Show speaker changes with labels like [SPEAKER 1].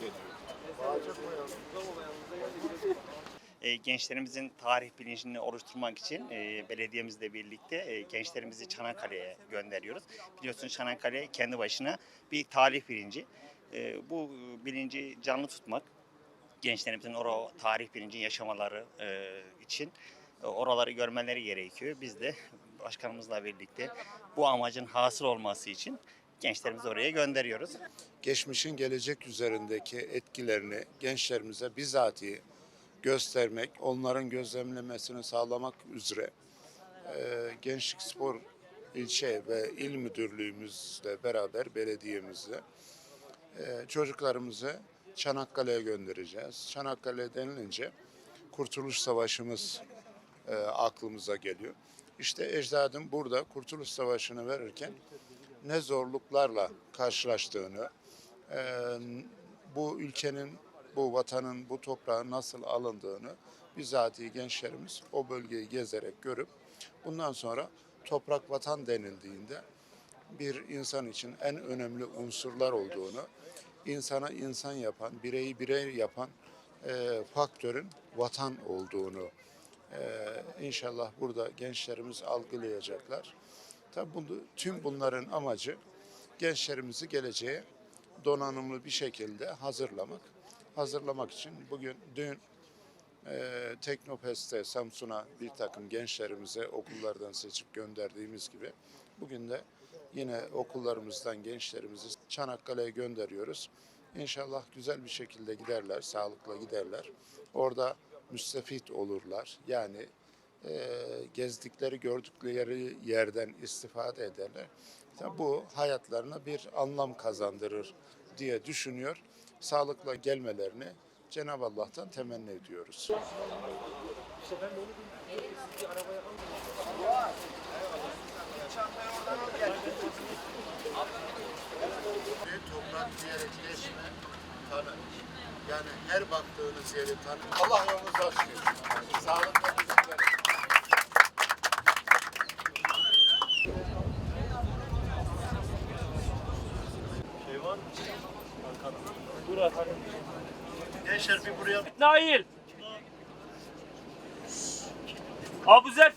[SPEAKER 1] geliyor.
[SPEAKER 2] E, gençlerimizin tarih bilincini oluşturmak için e, belediyemizle birlikte e, gençlerimizi Çanakkale'ye gönderiyoruz. Biliyorsunuz Çanakkale kendi başına bir tarih bilinci. E, bu bilinci canlı tutmak, gençlerimizin o tarih bilincini yaşamaları e, için oraları görmeleri gerekiyor. Biz de başkanımızla birlikte bu amacın hasıl olması için gençlerimizi oraya gönderiyoruz.
[SPEAKER 1] Geçmişin gelecek üzerindeki etkilerini gençlerimize bizatihi göstermek, onların gözlemlemesini sağlamak üzere e, Gençlik Spor ilçe ve il müdürlüğümüzle beraber belediyemizle çocuklarımızı Çanakkale'ye göndereceğiz. Çanakkale denilince Kurtuluş Savaşımız e, aklımıza geliyor. İşte ecdadım burada Kurtuluş Savaşı'nı verirken ne zorluklarla karşılaştığını, e, bu ülkenin, bu vatanın, bu toprağın nasıl alındığını bizatihi gençlerimiz o bölgeyi gezerek görüp bundan sonra toprak vatan denildiğinde bir insan için en önemli unsurlar olduğunu, insana insan yapan, bireyi birey yapan e, faktörün vatan olduğunu e, inşallah burada gençlerimiz algılayacaklar. Tabii bunu, tüm bunların amacı gençlerimizi geleceğe donanımlı bir şekilde hazırlamak. Hazırlamak için bugün dün e, Teknofest'te Samsun'a bir takım gençlerimize okullardan seçip gönderdiğimiz gibi bugün de yine okullarımızdan gençlerimizi Çanakkale'ye gönderiyoruz. İnşallah güzel bir şekilde giderler, sağlıkla giderler. Orada müstefit olurlar. Yani gezdikleri, gördükleri yerden istifade ederler. Tabii bu hayatlarına bir anlam kazandırır diye düşünüyor. Sağlıkla gelmelerini Cenab-ı Allah'tan temenni ediyoruz. Yani her baktığınız yeri tanı. Allah yolunuzu açsın. Sağlıkla bizimle.
[SPEAKER 3] Nail. Abuzer